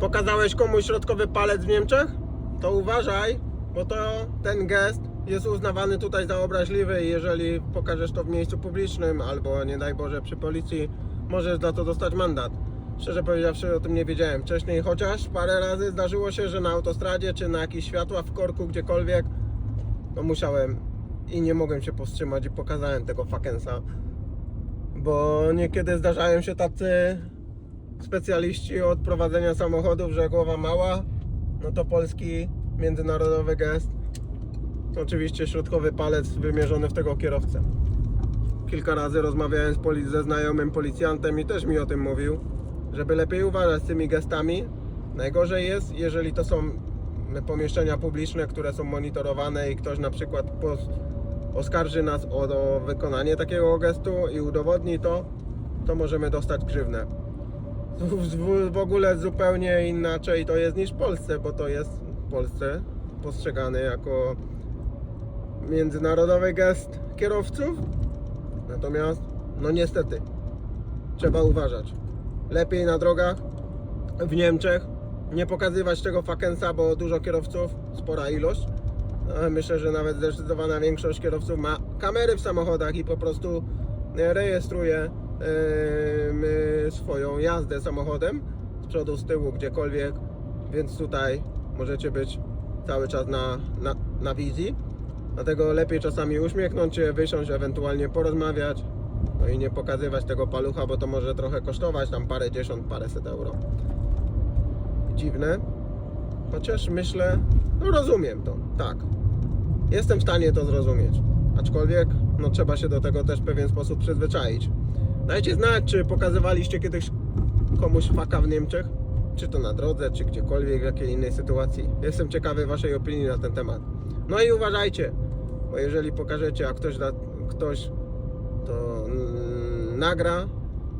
Pokazałeś komuś środkowy palec w Niemczech? To uważaj, bo to ten gest jest uznawany tutaj za obraźliwy i jeżeli pokażesz to w miejscu publicznym albo nie daj Boże przy policji, możesz za to dostać mandat. Szczerze powiedziawszy o tym nie wiedziałem wcześniej, chociaż parę razy zdarzyło się, że na autostradzie czy na jakichś światła w korku gdziekolwiek no musiałem i nie mogłem się powstrzymać i pokazałem tego fakensa. Bo niekiedy zdarzają się tacy specjaliści od prowadzenia samochodów, że głowa mała, no to polski międzynarodowy gest. Oczywiście środkowy palec wymierzony w tego kierowcę. Kilka razy rozmawiałem z poli- ze znajomym policjantem i też mi o tym mówił, żeby lepiej uważać z tymi gestami. Najgorzej jest, jeżeli to są pomieszczenia publiczne, które są monitorowane i ktoś na przykład oskarży nas o, o wykonanie takiego gestu i udowodni to, to możemy dostać grzywnę. W, w, ogóle zupełnie inaczej to jest niż w Polsce, bo to jest w Polsce postrzegany jako międzynarodowy gest kierowców. Natomiast, no niestety, trzeba uważać. Lepiej na drogach w Niemczech nie pokazywać tego fakensa, bo dużo kierowców, spora ilość. e, Myślę, że nawet zdecydowana większość kierowców ma kamery w samochodach i po prostu rejestruje e, swoją jazdę samochodem z przodu, z tyłu, gdziekolwiek. Więc tutaj możecie być cały czas na, na, na wizji. Dlatego lepiej czasami uśmiechnąć się, wysiąść, ewentualnie porozmawiać. No i nie pokazywać tego palucha, bo to może trochę kosztować tam parę dziesiąt, paręset euro. Dziwne. Chociaż myślę, no rozumiem to, tak. Jestem w stanie to zrozumieć. Aczkolwiek, no trzeba się do tego też w pewien sposób przyzwyczaić. Dajcie znać, czy pokazywaliście kiedyś komuś faka w Niemczech? Czy to na drodze, czy gdziekolwiek, w jakiej innej sytuacji. Jestem ciekawy Waszej opinii na ten temat. No i uważajcie, bo jeżeli pokażecie, a ktoś, da, ktoś to nagra,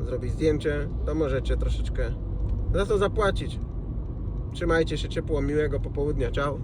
zrobi zdjęcie, to możecie troszeczkę za to zapłacić. Trzymajcie się ciepło, miłego popołudnia, ciao.